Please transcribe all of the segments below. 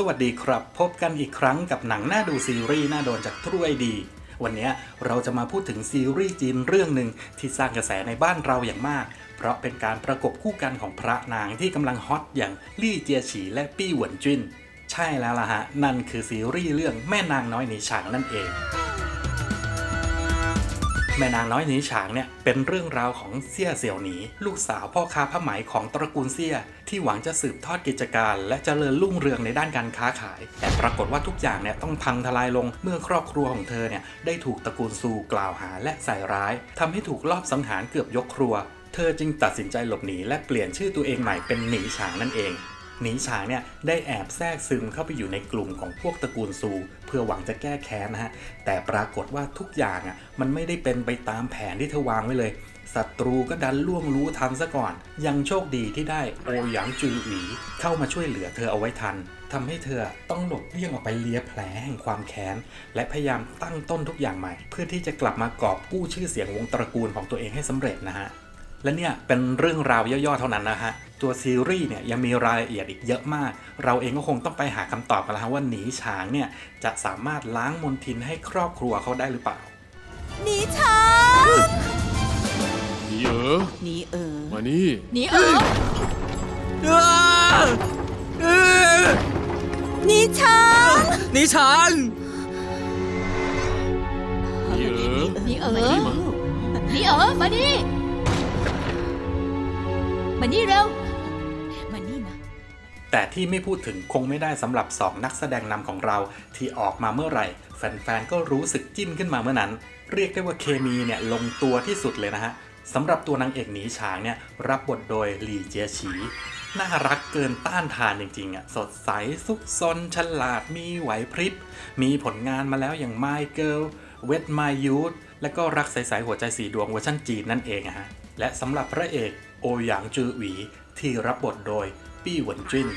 สวัสดีครับ พบกันอีกครั้งกับหนังหน้าดูซีรีส์หน้าโดนจากทรูไอดี วันนี้เราจะมาพูดถึงซีรีส์จีนเรื่องหนึ่งที่สร้างกระแสในบ้านเราอย่างมาก เพราะเป็นการประกบคู่กันของพระนางที่กำลังฮอตอย่างลี่เจียฉีและปี้หวนจินใช่แล้วล่ะฮะ นั่นคือซีรีส์เรื่องแม่นางน้อยหนีฉางนั่นเอง แม่นางน้อยหนีฉางเนี่ยเป็นเรื่องราวของเซี่ยเสี่ยวหนีลูกสาวพ่อค้าผ้าไหมของตระกูลเซี่ย ที่หวังจะสืบทอดกิจการ และเจริญรุ่งเรืองในด้านการค้าขาย แต่ปรากฏว่าทุกอย่างเนี่ยต้องพังทลายลงเมื่อครอบครัวของเธอเนี่ยได้ถูกตระกูลซูกล่าวหาและใส่ร้ายทำให้ถูกลอบสังหารเกือบยกครัว เธอจึงตัดสินใจหลบหนีและเปลี่ยนชื่อตัวเองใหม่เป็นหนีฉางนั่นเอง หนีฉางเนี่ยได้แอบแทรกซึมเข้าไปอยู่ในกลุ่มของพวกตระกูลซู เพื่อหวังจะแก้แค้นนะฮะ แต่ปรากฏว่าทุกอย่างอะมันไม่ได้เป็นไปตามแผนที่เธอวางไว้เลยศัตรูก็ดันล่วงรู้ทันซะก่อน ยังโชคดีที่ได้โอหยางจือหวีเข้ามาช่วยเหลือเธอเอาไว้ทันทำให้เธอต้องหลบเลี่ยงออกไปเลียแผลแห่งความแค้น และพยายามตั้งต้นทุกอย่างใหม่ เพื่อที่จะกลับมากอบกู้ชื่อเสียงวงตระกูลของตัวเองให้สำเร็จนะฮะ และเนี่ยเป็นเรื่องราวย่อๆเท่านั้นนะฮะ ตัวซีรีส์เนี่ยยังมีรายละเอียดอีกเยอะมาก เราเองก็คงต้องไปหาคำตอบกันแล้วว่าหนีฉางเนี่ยจะสามารถล้างมลทินให้ครอบครัวเขาได้หรือเปล่า หนีช้างหนีเออหนีเออมานี่หนีเออหนีช้างหนีช้างหนีเออหนีเออหนีเออมานี่มานี่เร็ว แต่ที่ไม่พูดถึงคงไม่ได้สำหรับ 2 นักแสดงนำของเราที่ออกมาเมื่อไหร่ แฟนๆ ก็รู้สึกจิ้นขึ้นมาเมื่อนั้น เรียกได้ว่าเคมีเนี่ยลงตัวที่สุดเลยนะฮะสำหรับตัวนางเอกหนีฉางเนี่ยรับบทโดยหลี่เจียฉีน่ารักเกินต้านทานจริงๆอะสดใสซุกซนฉลาดมีไหวพริบ มีผลงานมาแล้วอย่าง My Girl Wet My Youth และก็รักใสๆหัวใจสีดวงเวอร์ชันจีนนั่นเองอะฮะและสำหรับพระเอกโอหยางจือหวีที่รับบทโดย ปี้หวนจิน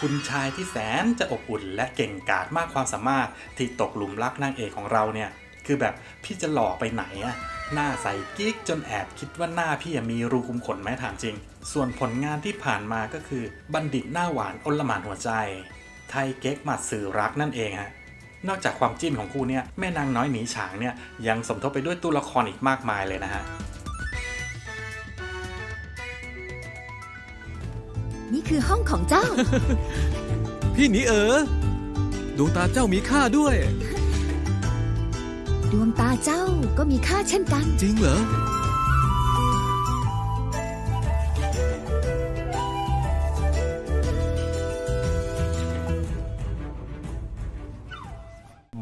คุณชายที่แสนจะอบอุ่นและเก่งกาจมากความสามารถที่ตกหลุมรักนางเอกของเราเนี่ย คือแบบพี่จะหล่อไปไหนอะหน้าใสกิ๊กจนแอบคิดว่าหน้าพี่มีรูคุมขนไหมถามจริง ส่วนผลงานที่ผ่านมาก็คือบัณฑิตหน้าหวานอลหมานหัวใจ ไทยเก๊กหมัดสื่อรักนั่นเองฮะนอกจากความจิ้นของคู่เนี่ยแม่นางน้อยหนีฉางเนี่ยยังสมทบไปด้วยตัวละครอีกมากมายเลยนะฮะ นี่คือห้องของเจ้า พี่หนีเออดวงตาเจ้ามีค่าด้วย ดวงตาเจ้าก็มีค่าเช่นกัน จริงเหรอ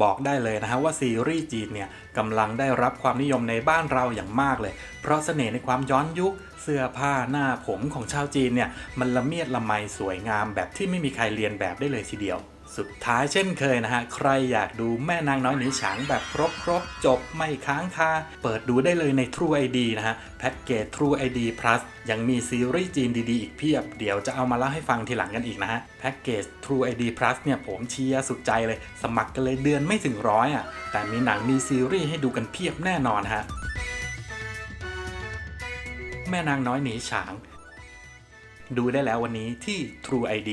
บอกได้เลยนะฮะว่าซีรีส์จีนเนี่ยกำลังได้รับความนิยมในบ้านเราอย่างมากเลย เพราะเสน่ห์ในความย้อนยุค เสื้อผ้าหน้าผมของชาวจีนเนี่ยมันละเมียดละไมสวยงามแบบที่ไม่มีใครเรียนแบบได้เลยทีเดียว สุดท้ายเช่นเคยนะฮะ ใครอยากดูแม่นางน้อยหนีฉางแบบครบครบจบไม่ค้างคา เปิดดูได้เลยใน True ID นะฮะ แพ็กเกจ True ID Plus ยังมีซีรีส์จีนดีๆ อีกเพียบ เดี๋ยวจะเอามาเล่าให้ฟังทีหลังกันอีกนะฮะ แพ็กเกจ True ID Plus เนี่ยผมเชียร์สุดใจเลย สมัครกันเลยเดือนไม่ถึงร้อยอะ แต่มีหนังมีซีรีส์ให้ดูกันเพียบแน่นอนฮะ แม่นางน้อยหนีฉาง ดูได้แล้ววันนี้ที่ True ID